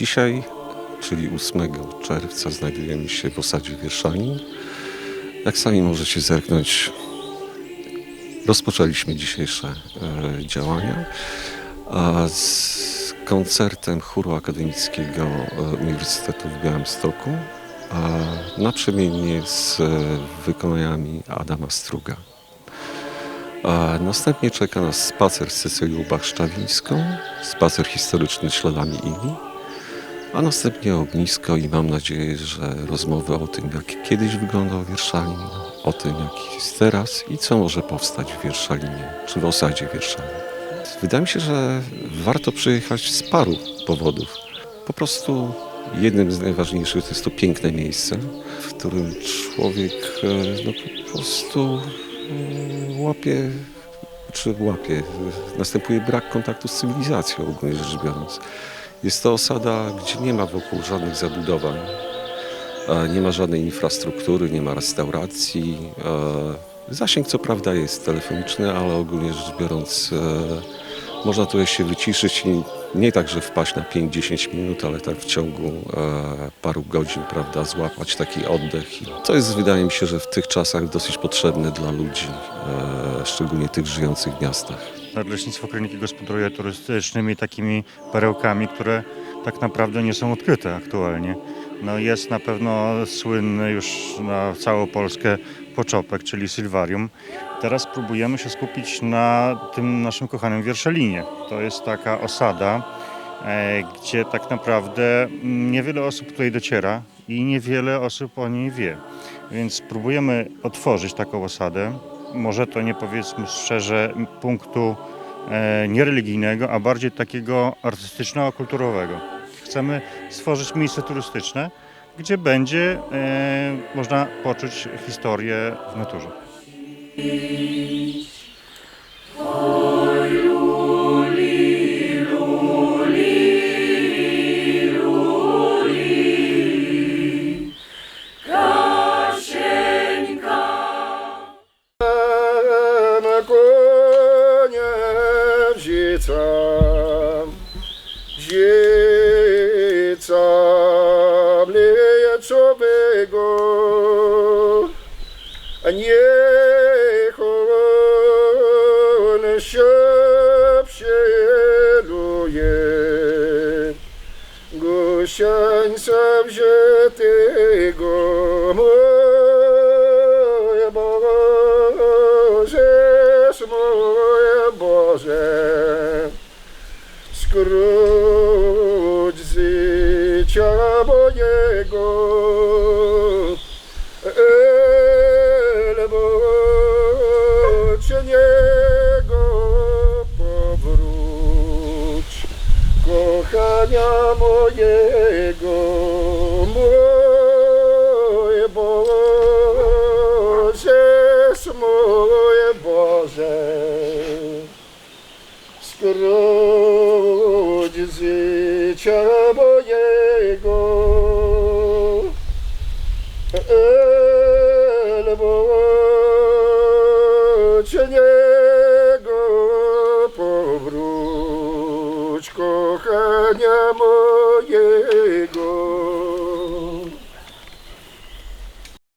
Dzisiaj, czyli 8 czerwca, znajdujemy się w osadzie Wierszanin. Jak sami możecie zerknąć, rozpoczęliśmy dzisiejsze e, działania z koncertem chóru akademickiego e, Uniwersytetu w Białymstoku, a naprzemiennie z e, wykonaniami Adama Struga. Następnie czeka nas spacer z Cecylią Bach-Szczawińską, spacer historyczny śladami Ili, a następnie ognisko i mam nadzieję, że rozmowy o tym, jak kiedyś wyglądał Wierszalin, o tym, jak jest teraz i co może powstać w Wierszalinie, czy w osadzie Wierszalin. Wydaje mi się, że warto przyjechać z paru powodów. Po prostu jednym z najważniejszych to jest to piękne miejsce, w którym człowiek e, no, po prostu e, łapie, czy łapie, następuje brak kontaktu z cywilizacją ogólnie rzecz biorąc. Jest to osada, gdzie nie ma wokół żadnych zabudowań, nie ma żadnej infrastruktury, nie ma restauracji. e, Zasięg co prawda jest telefoniczny, ale ogólnie rzecz biorąc e, można tutaj się wyciszyć i nie tak, że wpaść na 5-10 minut, ale tak w ciągu e, paru godzin, prawda, złapać taki oddech. I To jest, wydaje mi się, że w tych czasach dosyć potrzebne dla ludzi, szczególnie tych żyjących w miastach. Nadleśnictwo Kryniki gospodaruje turystycznymi takimi perełkami, które tak naprawdę nie są odkryte aktualnie. No jest na pewno słynny już na całą Polskę poczopek, czyli Sylwarium. Teraz próbujemy się skupić na tym naszym kochanym Wierszelinie. To jest taka osada, e, gdzie tak naprawdę niewiele osób tutaj dociera i niewiele osób o niej wie. Więc próbujemy otworzyć taką osadę. Może to nie powiedzmy szczerze punktu e, nie religijnego, a bardziej takiego artystyczno-kulturowego. Chcemy stworzyć miejsce turystyczne, gdzie będzie e, można poczuć historię w naturze. Wzica, wzica mleczowego, a niech on się przeluje. Gosiańca wziętego Boże, skróć życia mojego, elbo cię niego powróć kochania mojego, życia mojego, elbo cię niego powróć kochania mojego.